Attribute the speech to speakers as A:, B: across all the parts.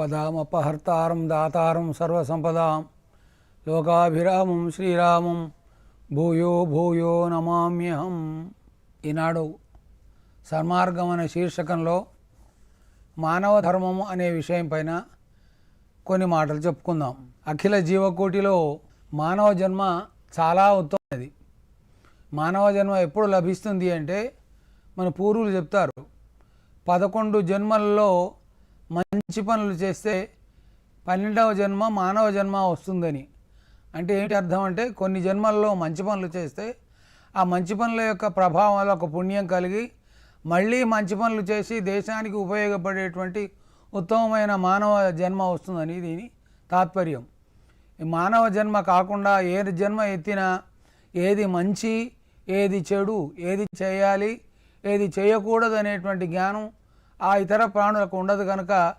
A: ఆపదామపహర్తారం దాతారం సర్వసంపదాం. లోకాభిరామం శ్రీరామం భూయో భూయో నమామ్యహం. ఈనాడు సన్మార్గం అనే శీర్షకంలో మానవ ధర్మం అనే విషయం పైన కొన్ని మాటలు చెప్పుకుందాం. అఖిల జీవకోటిలో మానవ జన్మ చాలా ఉత్తమది మానవ జన్మ ఎప్పుడు లభిస్తుంది అంటే మన పూర్వులు చెప్తారు. పదకొండు జన్మల్లో మంచి పనులు చేస్తే పన్నెండవ జన్మ మానవ జన్మ వస్తుందని. అంటే ఏంటి అర్థం అంటే కొన్ని జన్మల్లో మంచి పనులు చేస్తే ఆ మంచి పనుల యొక్క ప్రభావం వల్ల ఒక పుణ్యం కలిగి మళ్ళీ మంచి పనులు చేసి దేశానికి ఉపయోగపడేటువంటి ఉత్తమమైన మానవ జన్మ వస్తుందని దీని తాత్పర్యం. ఈ మానవ జన్మ కాకుండా ఏ జన్మ ఎత్తినా ఏది మంచి ఏది చెడు ఏది చేయాలి ఏది చేయకూడదు అనేటువంటి జ్ఞానం ఆ ఇతర ప్రాణులకు ఉండదు కనుక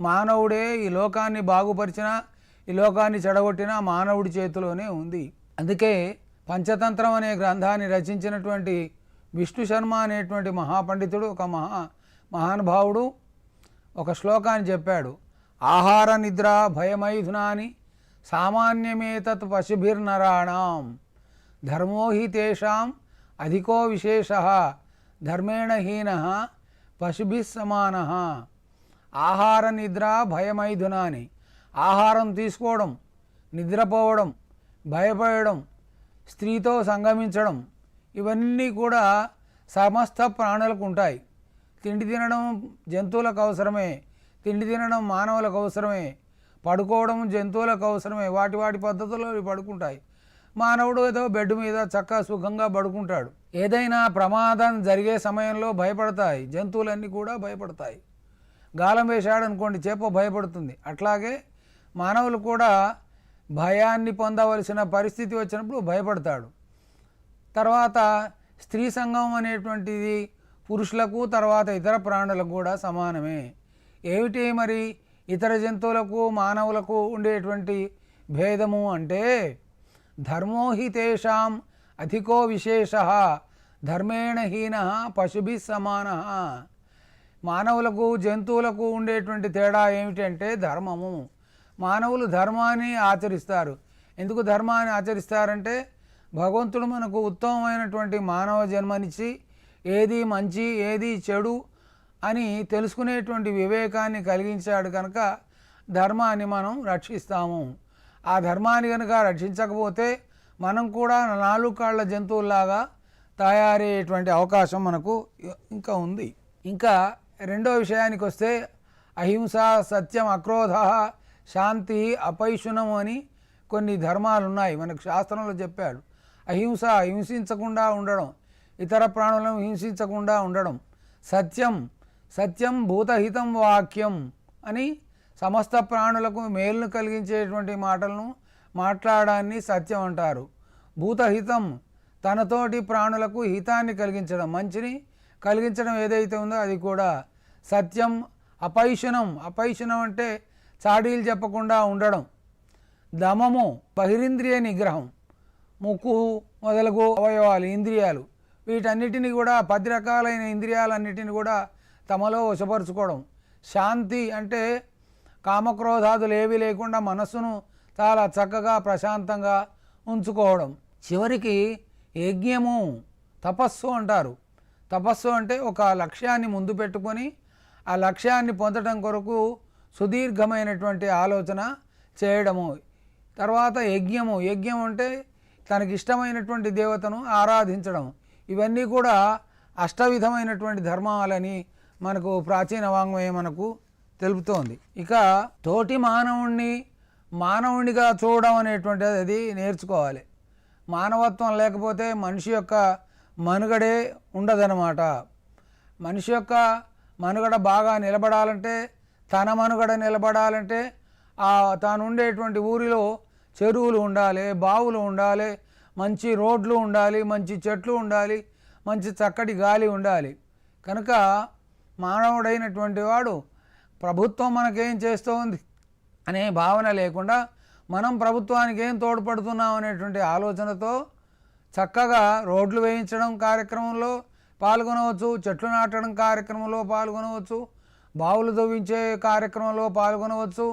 A: మానవుడే ఈ లోకాన్ని బాగుపరిచినా ఈ లోకాన్ని చెడగొట్టినా మానవుడి చేతిలోనే ఉంది. అందుకే పంచతంత్రం అనే గ్రంథాన్ని రచించినటువంటి విష్ణు శర్మ అనేటువంటి మహాపండితుడు ఒక మహా మహానుభావుడు ఒక శ్లోకాన్ని చెప్పాడు. ఆహార నిద్ర భయమైథునాని సామాన్యమేతత్ పశుభిర్నరాణం ధర్మో తేషాం అధికో విశేష ధర్మేణ హీన పశుభి సమాన ఆహార నిద్ర భయమైధునాని ఆహారం తీసుకోవడం నిద్రపోవడం భయపడడం స్త్రీతో సంగమించడం ఇవన్నీ కూడా సమస్త ప్రాణులకు ఉంటాయి. తిండి తినడం జంతువులకు అవసరమే. తిండి తినడం మానవులకు అవసరమే. పడుకోవడం జంతువులకు అవసరమే. వాటి వాటి పద్ధతుల్లో పడుకుంటాయి. మానవుడు ఏదో బెడ్ మీద చక్కగా సుఖంగా పడుకుంటాడు. ఏదైనా ప్రమాదం జరిగే సమయంలో భయపడతాయి. జంతువులన్నీ కూడా భయపడతాయి. గాలం వేశాడు అనుకోండి చేప భయపడుతుంది. అట్లాగే మానవులు కూడా భయాన్ని పొందవలసిన పరిస్థితి వచ్చినప్పుడు భయపడతాడు. తర్వాత స్త్రీ సంఘం అనేటువంటిది పురుషులకు తర్వాత ఇతర ప్రాణులకు కూడా సమానమే. ఏమిటి మరి ఇతర జంతువులకు మానవులకు ఉండేటువంటి భేదము అంటే ధర్మో హి తేషాం అధికో విశేష ధర్మేణ హీన పశుభి సమాన మానవులకు జంతువులకు ఉండేటువంటి తేడా ఏమిటంటే ధర్మము. మానవులు ధర్మాన్ని ఆచరిస్తారు. ఎందుకు ధర్మాన్ని ఆచరిస్తారంటే భగవంతుడు మనకు ఉత్తమమైనటువంటి మానవ జన్మనిచ్చి ఏది మంచి ఏది చెడు అని తెలుసుకునేటువంటి వివేకాన్ని కలిగించాడు కనుక ధర్మాన్ని మనం రక్షిస్తాము. ఆ ధర్మాన్ని కనుక రక్షించకపోతే మనం కూడా నాలుగు కాళ్ళ జంతువుల్లాగా తయారయ్యేటువంటి అవకాశం మనకు ఇంకా ఉంది. ఇంకా రెండో విషయానికి వస్తే అహింస సత్యం అక్రోధ శాంతి అపైషునం అని కొన్ని ధర్మాలు ఉన్నాయి మనకు శాస్త్రంలో చెప్పాడు. అహింస హింసించకుండా ఉండడం ఇతర ప్రాణులను హింసించకుండా ఉండడం సత్యం సత్యం భూతహితం వాక్యం అని సమస్త ప్రాణులకు మేలును కలిగించేటువంటి మాటలను మాట్లాడాన్ని సత్యం అంటారు. భూతహితం తనతోటి ప్రాణులకు హితాన్ని కలిగించడం మంచిని కలిగించడం ఏదైతే ఉందో అది కూడా సత్యం అపైషణం అపైషణం అంటే చాడీలు చెప్పకుండా ఉండడం. దమము బహిరింద్రియ నిగ్రహం ముక్కు మొదలగు అవయవాలు ఇంద్రియాలు. వీటన్నిటిని కూడా పది రకాలైన ఇంద్రియాలన్నిటిని కూడా తమలో వశపరుచుకోవడం. శాంతి అంటే కామక్రోధాదులు ఏవి లేకుండా మనస్సును చాలా చక్కగా ప్రశాంతంగా ఉంచుకోవడం. చివరికి యజ్ఞము తపస్సు అంటారు. తపస్సు అంటే ఒక లక్ష్యాన్ని ముందు పెట్టుకొని ఆ లక్ష్యాన్ని పొందడం కొరకు సుదీర్ఘమైనటువంటి ఆలోచన చేయడము. తర్వాత యజ్ఞము. యజ్ఞం అంటే తనకి ఇష్టమైనటువంటి దేవతను ఆరాధించడం. ఇవన్నీ కూడా అష్టవిధమైనటువంటి ధర్మాలని మనకు ప్రాచీన వాంగ్మయం మనకు తెలుపుతోంది. ఇక తోటి మానవుణ్ణి మానవునిగా చూడడం అనేటువంటిది అది నేర్చుకోవాలి. మానవత్వం లేకపోతే మనిషి యొక్క మనుగడే ఉండదనమాట మనిషి యొక్క మనుగడ బాగా నిలబడాలంటే తన మనుగడ నిలబడాలంటే ఆ తాను ఉండేటువంటి ఊరిలో చెరువులు ఉండాలి బావులు ఉండాలి మంచి రోడ్లు ఉండాలి మంచి చెట్లు ఉండాలి మంచి చక్కటి గాలి ఉండాలి. కనుక మానవుడైనటువంటి వాడు ప్రభుత్వం మనకేం చేస్తోంది అనే భావన లేకుండా మనం ప్రభుత్వానికి ఏం తోడ్పడుతున్నాం అనేటువంటి ఆలోచనతో చక్కగా రోడ్లు వేయించడం కార్యక్రమంలో పాల్గొనవచ్చు చెట్లు నాటడం కార్యక్రమంలో పాల్గొనవచ్చు బావులు తవ్వించే కార్యక్రమంలో పాల్గొనవచ్చు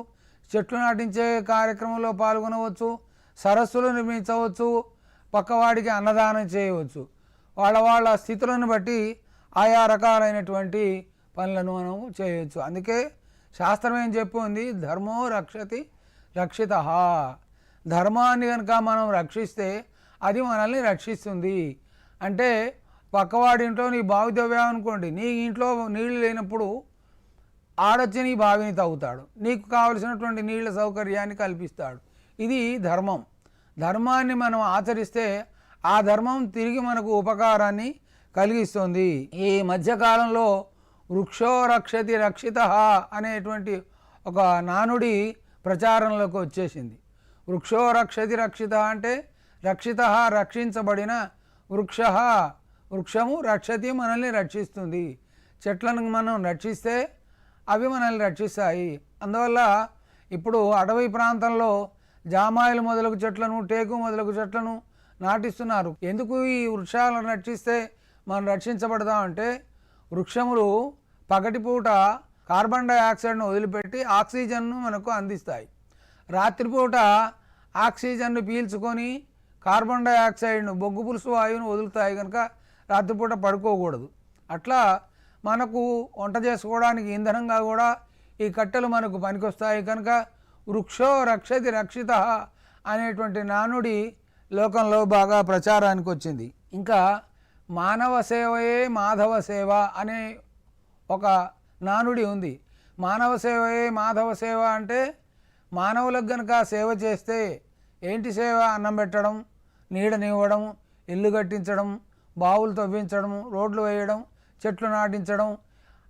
A: చెట్లు నాటించే కార్యక్రమంలో పాల్గొనవచ్చు సరస్సులు నిర్మించవచ్చు పక్కవాడికి అన్నదానం చేయవచ్చు. వాళ్ళ వాళ్ళ స్థితులను బట్టి ఆయా రకాలైనటువంటి పనులను మనం చేయవచ్చు అందుకే శాస్త్రం ఏం చెప్పింది? ధర్మో రక్షతి రక్షిత. ధర్మాన్ని కనుక మనం రక్షిస్తే అది మనల్ని రక్షిస్తుంది. అంటే పక్కవాడి ఇంట్లో నీ బావి తవ్వామనుకోండి నీ ఇంట్లో నీళ్ళు లేనప్పుడు ఆడొచ్చి నీ బావిని తవ్వుతాడు. నీకు కావలసినటువంటి నీళ్ళ సౌకర్యాన్ని కల్పిస్తాడు. ఇది ధర్మం. ధర్మాన్ని మనం ఆచరిస్తే ఆ ధర్మం తిరిగి మనకు ఉపకారాన్ని కలిగిస్తుంది. ఈ మధ్యకాలంలో వృక్షో రక్షతి రక్షిత అనేటువంటి ఒక నానుడి ప్రచారంలోకి వచ్చేసింది. వృక్షో రక్షతి రక్షిత అంటే రక్షిత రక్షించబడిన వృక్ష. వృక్షము రక్షతి మనల్ని రక్షిస్తుంది. చెట్లను మనం రక్షిస్తే అవి మనల్ని రక్షిస్తాయి. అందువల్ల ఇప్పుడు అడవి ప్రాంతంలో జామాయిలు మొదలగు చెట్లను టేకు మొదలగు చెట్లను నాటిస్తున్నారు. ఎందుకు ఈ వృక్షాలను రక్షిస్తే మనం రక్షించబడదామంటే వృక్షములు పగటిపూట కార్బన్ డైఆక్సైడ్ను వదిలిపెట్టి ఆక్సిజన్ను మనకు అందిస్తాయి. రాత్రిపూట ఆక్సిజన్ను పీల్చుకొని కార్బన్ డైఆక్సైడ్ను బొగ్గు పులుసు వాయువును వదులుతాయి కనుక రాత్రిపూట పడుకోకూడదు. అట్లా మనకు వంట చేసుకోవడానికి ఇంధనంగా కూడా ఈ కట్టెలు మనకు పనికొస్తాయి కనుక వృక్షో రక్షతి రక్షిత అనేటువంటి నానుడి లోకంలో బాగా ప్రచారానికి వచ్చింది ఇంకా మానవ సేవయే మాధవ సేవ అనే ఒక నానుడి ఉంది. మానవ సేవయే మాధవ సేవ అంటే మానవులకు గనక సేవ చేస్తే ఏంటి సేవ? అన్నం పెట్టడం నీడనివ్వడం ఇల్లు కట్టించడం బావులు తవ్వించడం రోడ్లు వేయడం చెట్లు నాటించడం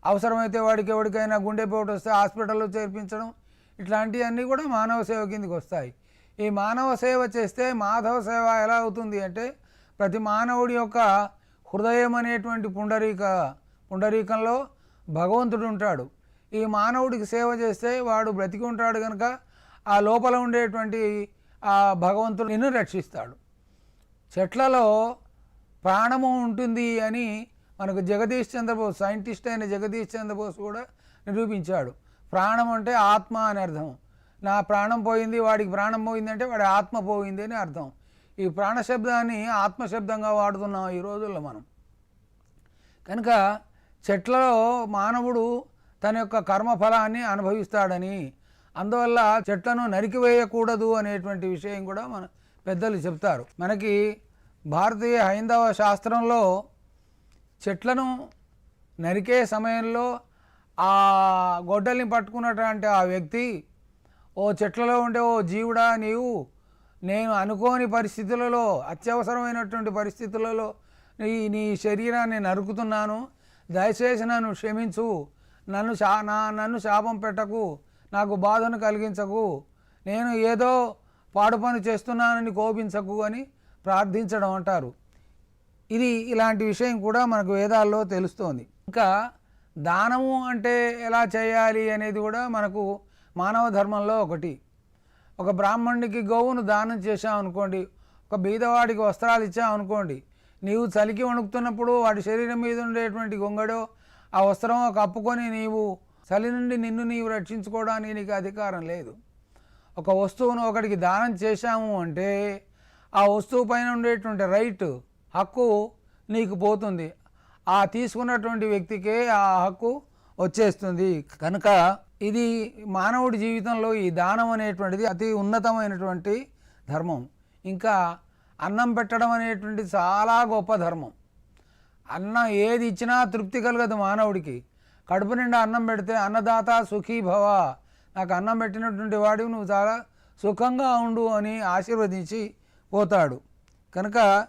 A: అవసరమైతే వాడికి ఎవరికైనా గుండెపోటు వస్తే హాస్పిటల్లో చేర్పించడం ఇట్లాంటివన్నీ కూడా మానవ సేవ కిందకి వస్తాయి. ఈ మానవ సేవ చేస్తే మాధవ సేవ ఎలా అవుతుంది అంటే ప్రతి మానవుడి యొక్క హృదయం అనేటువంటి పుండరీక పుండరీకంలో భగవంతుడు ఉంటాడు. ఈ మానవుడికి సేవ చేస్తే వాడు బ్రతికి ఉంటాడు కనుక ఆ లోపల ఉండేటువంటి ఆ భగవంతుడు నిన్ను రక్షిస్తాడు. చెట్లలో ప్రాణము ఉంటుంది అని మనకు జగదీష్ చంద్రబోస్ సైంటిస్ట్ అయిన జగదీష్ చంద్రబోస్ కూడా నిరూపించాడు. ప్రాణం అంటే ఆత్మ అని అర్థం. నా ప్రాణం పోయింది వాడికి ప్రాణం పోయిందంటే వాడి ఆత్మ పోయింది అని అర్థం. ఈ ప్రాణశబ్దాన్ని ఆత్మశబ్దంగా వాడుతున్నాం ఈ రోజుల్లో మనం. కనుక చెట్లలో మానవుడు తన యొక్క కర్మఫలాన్ని అనుభవిస్తాడని. అందువల్ల చెట్లను నరికివేయకూడదు అనేటువంటి విషయం కూడా మన పెద్దలు చెప్తారు. మనకి భారతీయ హైందవ శాస్త్రంలో చెట్లను నరికే సమయంలో ఆ గొడ్డల్ని పట్టుకున్నటువంటి ఆ వ్యక్తి ఓ చెట్లలో ఉండే ఓ జీవుడా నీవు నేను అనుకోని పరిస్థితులలో అత్యవసరమైనటువంటి పరిస్థితులలో నీ నీ శరీరాన్ని నరుకుతున్నాను. దయచేసి నన్ను క్షమించు. నన్ను శా నా నన్ను శాపం పెట్టకు. నాకు బాధను కలిగించకు. నేను ఏదో పాడు పని చేస్తున్నానని కోపించకు అని ప్రార్థించడం అంటారు. ఇది ఇలాంటి విషయం కూడా మనకు వేదాల్లో తెలుస్తోంది. ఇంకా దానము అంటే ఎలా చేయాలి అనేది కూడా మనకు మానవ ధర్మంలో ఒకటి. ఒక బ్రాహ్మణుడికి గోవును దానం చేశామనుకోండి ఒక బీదవాడికి వస్త్రాలు ఇచ్చామనుకోండి నీవు చలికి వణుకుతున్నప్పుడు వాడి శరీరం మీద ఉండేటువంటి గొంగడో ఆ వస్త్రం కప్పుకొని నీవు చలి నుండి నిన్ను నీవు రక్షించుకోవడానికి నీకు అధికారం లేదు. ఒక వస్తువును ఒకడికి దానం చేశాము అంటే ఆ వస్తువు పైన ఉండేటువంటి రైట్ హక్కు నీకు పోతుంది. ఆ తీసుకున్నటువంటి వ్యక్తికే ఆ హక్కు వచ్చేస్తుంది. కనుక ఇది మానవుడి జీవితంలో ఈ దానం అనేటువంటిది అతి ఉన్నతమైనటువంటి ధర్మం. ఇంకా అన్నం పెట్టడం అనేటువంటిది చాలా గొప్ప ధర్మం. అన్నం ఏది ఇచ్చినా తృప్తి కలగదు మానవుడికి. కడుపు నిండా అన్నం పెడితే అన్నదాత సుఖీ భవ. నాకు అన్నం పెట్టినటువంటి వాడివి నువ్వు చాలా సుఖంగా ఉండు అని ఆశీర్వదించి పోతాడు. కనుక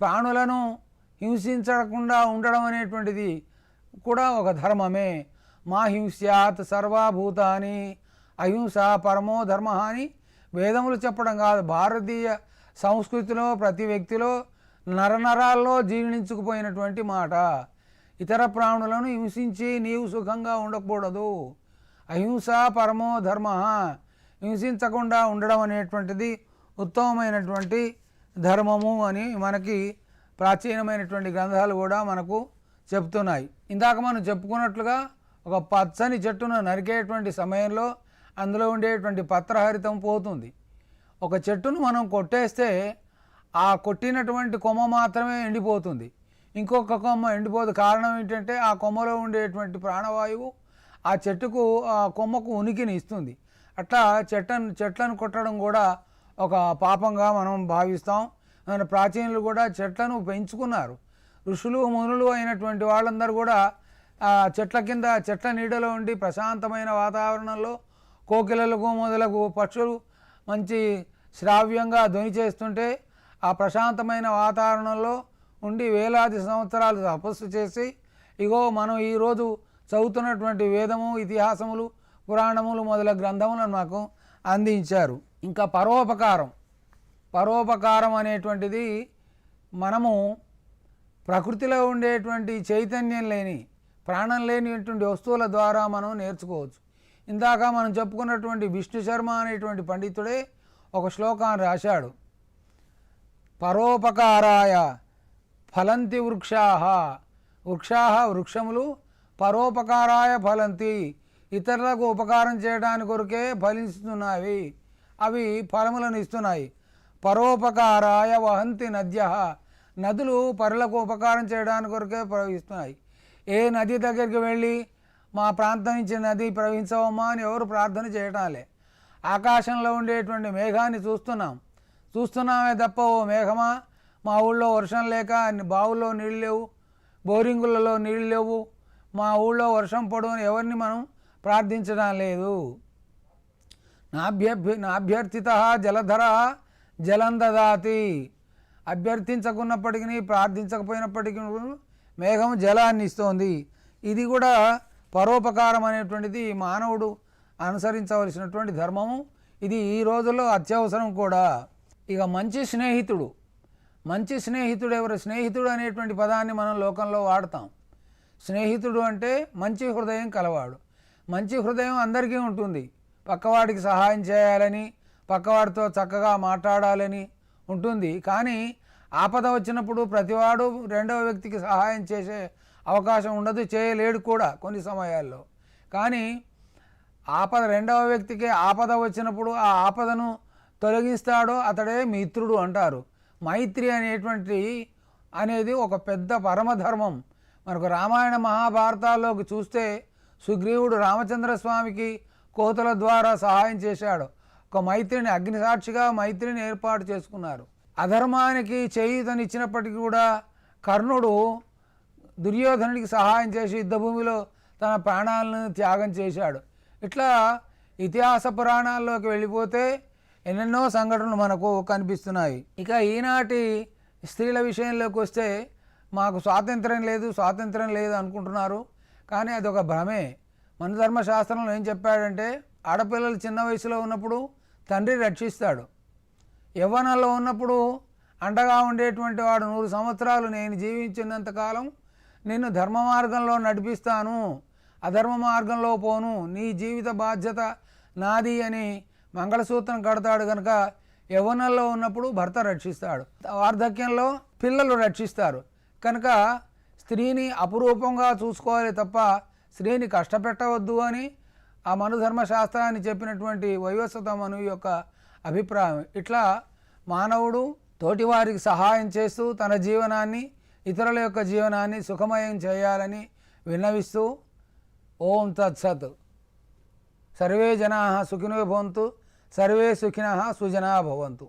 A: ప్రాణులను హింసించకుండా ఉండడం అనేటువంటిది కూడా ఒక ధర్మమే. మా హింస్యాత్ సర్వభూతాని అహింస పరమో ధర్మ అని వేదములు చెప్పడం కాదు. భారతీయ సంస్కృతిలో ప్రతి వ్యక్తిలో నరనరాల్లో జీర్ణించుకుపోయినటువంటి మాట. ఇతర ప్రాణులను హింసించి నీవు సుఖంగా ఉండకూడదు. అహింస పరమో ధర్మ హింసించకుండా ఉండడం అనేటువంటిది ఉత్తమమైనటువంటి ధర్మము అని మనకి ప్రాచీనమైనటువంటి గ్రంథాలు కూడా మనకు చెప్తున్నాయి. ఇందాక మనం చెప్పుకున్నట్లుగా ఒక పచ్చని చెట్టును నరికేటువంటి సమయంలో అందులో ఉండేటువంటి పత్రహరితం పోతుంది. ఒక చెట్టును మనం కొట్టేస్తే ఆ కొట్టినటువంటి కొమ్మ మాత్రమే ఎండిపోతుంది. ఇంకొక కొమ్మ ఎండిపోదు. కారణం ఏంటంటే ఆ కొమ్మలో ఉండేటువంటి ప్రాణవాయువు ఆ చెట్టుకు ఆ కొమ్మకు ఉనికిని ఇస్తుంది. అట్లా చెట్టను చెట్లను కొట్టడం కూడా ఒక పాపంగా మనం భావిస్తాం. మన ప్రాచీనులు కూడా చెట్లను పెంచుకున్నారు. ఋషులు మునులు అయినటువంటి వాళ్ళందరూ కూడా ఆ చెట్ల కింద చెట్ల నీడలో ఉండి ప్రశాంతమైన వాతావరణంలో కోకిలలకు మొదలకు పక్షులు మంచి శ్రావ్యంగా ధ్వని చేస్తుంటే ఆ ప్రశాంతమైన వాతావరణంలో ఉండి వేలాది సంవత్సరాలు తపస్సు చేసి ఇగో మనం ఈరోజు చదువుతున్నటువంటి వేదము ఇతిహాసములు పురాణములు మొదలైన గ్రంథములను మాకు అందించారు. ఇంకా పరోపకారం పరోపకారం అనేటువంటిది మనము ప్రకృతిలో ఉండేటువంటి చైతన్యం లేని ప్రాణం లేనిటువంటి వస్తువుల ద్వారా మనం నేర్చుకోవచ్చు. ఇందాక మనం చెప్పుకున్నటువంటి విష్ణు శర్మ అనేటువంటి పండితుడే ఒక శ్లోకాన్ని రాశాడు. పరోపకారాయ ఫలంతి వృక్షా వృక్షాహ వృక్షములు పరోపకారాయ ఫలంతి. ఇతరులకు ఉపకారం చేయడానికి కొరకే ఫలిస్తున్నాయి. అవి ఫలములను ఇస్తున్నాయి. పరోపకారాయ వహంతి నద్య. నదులు పరులకు ఉపకారం చేయడానికి కొరకే ప్రవహిస్తున్నాయి ఏ నది దగ్గరికి వెళ్ళి మా ప్రాంతం నుంచి నది ప్రవహించవమ్మా అని ఎవరు ప్రార్థన చేయటాలే. ఆకాశంలో ఉండేటువంటి మేఘాన్ని చూస్తున్నాం. చూస్తున్నామే తప్ప ఓ మేఘమా? మా ఊళ్ళో వర్షం లేక బావుల్లో నీళ్ళు లేవు బోరింగులలో నీళ్ళు లేవు. మా ఊళ్ళో వర్షం పడు అని ఎవరిని మనం ప్రార్థించడం లేదు. నాభ్యభ్య నాభ్యర్థిత జలధర జలం దదాతి అభ్యర్థించకున్నప్పటికీ ప్రార్థించకపోయినప్పటికీ మేఘం జలాన్ని ఇస్తోంది. ఇది కూడా పరోపకారం అనేటువంటిది మానవుడు అనుసరించవలసినటువంటి ధర్మము. ఇది ఈ రోజుల్లో అత్యవసరం కూడా. ఇక మంచి స్నేహితుడు. మంచి స్నేహితుడు ఎవరు? స్నేహితుడు అనేటువంటి పదాన్ని మనం లోకంలో వాడతాం. స్నేహితుడు అంటే మంచి హృదయం కలవాడు. మంచి హృదయం అందరికీ ఉంటుంది. పక్కవాడికి సహాయం చేయాలని పక్కవాడితో చక్కగా మాట్లాడాలని ఉంటుంది. కానీ ఆపద వచ్చినప్పుడు ప్రతివాడు రెండవ వ్యక్తికి సహాయం చేసే అవకాశం ఉండదు చేయలేడు కూడా కొన్ని సమయాల్లో. కానీ ఆపద రెండవ వ్యక్తికి ఆపద వచ్చినప్పుడు ఆ ఆపదను తొలగిస్తాడో అతడే మిత్రుడు అంటారు. మైత్రి అనేటువంటి అనేది ఒక పెద్ద పరమధర్మం. మనకు రామాయణ మహాభారతాల్లోకి చూస్తే సుగ్రీవుడు రామచంద్ర స్వామికి కోతల ద్వారా సహాయం చేశాడు. ఒక మైత్రిని అగ్నిసాక్షిగా మైత్రిని ఏర్పాటు చేసుకున్నారు. అధర్మానికి చేయూతనిచ్చినప్పటికీ కూడా కర్ణుడు దుర్యోధనుడికి సహాయం చేసి యుద్ధభూమిలో తన ప్రాణాలను త్యాగం చేశాడు. ఇట్లా ఇతిహాస పురాణాల్లోకి వెళ్ళిపోతే ఎన్నెన్నో సంఘటనలు మనకు కనిపిస్తున్నాయి. ఇక ఈనాటి స్త్రీల విషయంలోకి వస్తే మాకు స్వాతంత్రం లేదు స్వాతంత్రం లేదు అనుకుంటున్నారు. కానీ అది ఒక భ్రమే. మన ధర్మశాస్త్రంలో ఏం చెప్పాడంటే ఆడపిల్లలు చిన్న వయసులో ఉన్నప్పుడు తండ్రి రక్షిస్తాడు. యవ్వనంలో ఉన్నప్పుడు అండగా ఉండేటువంటి వాడు నూరు సంవత్సరాలు నేను జీవించినంతకాలం నిన్ను ధర్మ మార్గంలో నడిపిస్తాను అధర్మ మార్గంలో పోను నీ జీవిత బాధ్యత నాది అని మంగళసూత్రం కడతాడు కనుక యవ్వనంలో ఉన్నప్పుడు భర్త రక్షిస్తాడు వార్ధక్యంలో పిల్లలు రక్షిస్తారు. కనుక స్త్రీని అపురూపంగా చూసుకోవాలి తప్ప స్త్రీని కష్టపెట్టవద్దు అని ఆ మనుధర్మశాస్త్రాన్ని చెప్పినటువంటి వైవస్వత మను యొక్క అభిప్రాయం. ఇట్లా మానవుడు తోటివారికి సహాయం చేస్తూ తన జీవనాన్ని ఇతరుల యొక్క జీవనాన్ని సుఖమయం చేయాలని విన్నవిస్తూ ఓం తత్సత్. సర్వే జనా సుఖినో భవంతు సర్వే సుఖిన సుజనా భవంతు.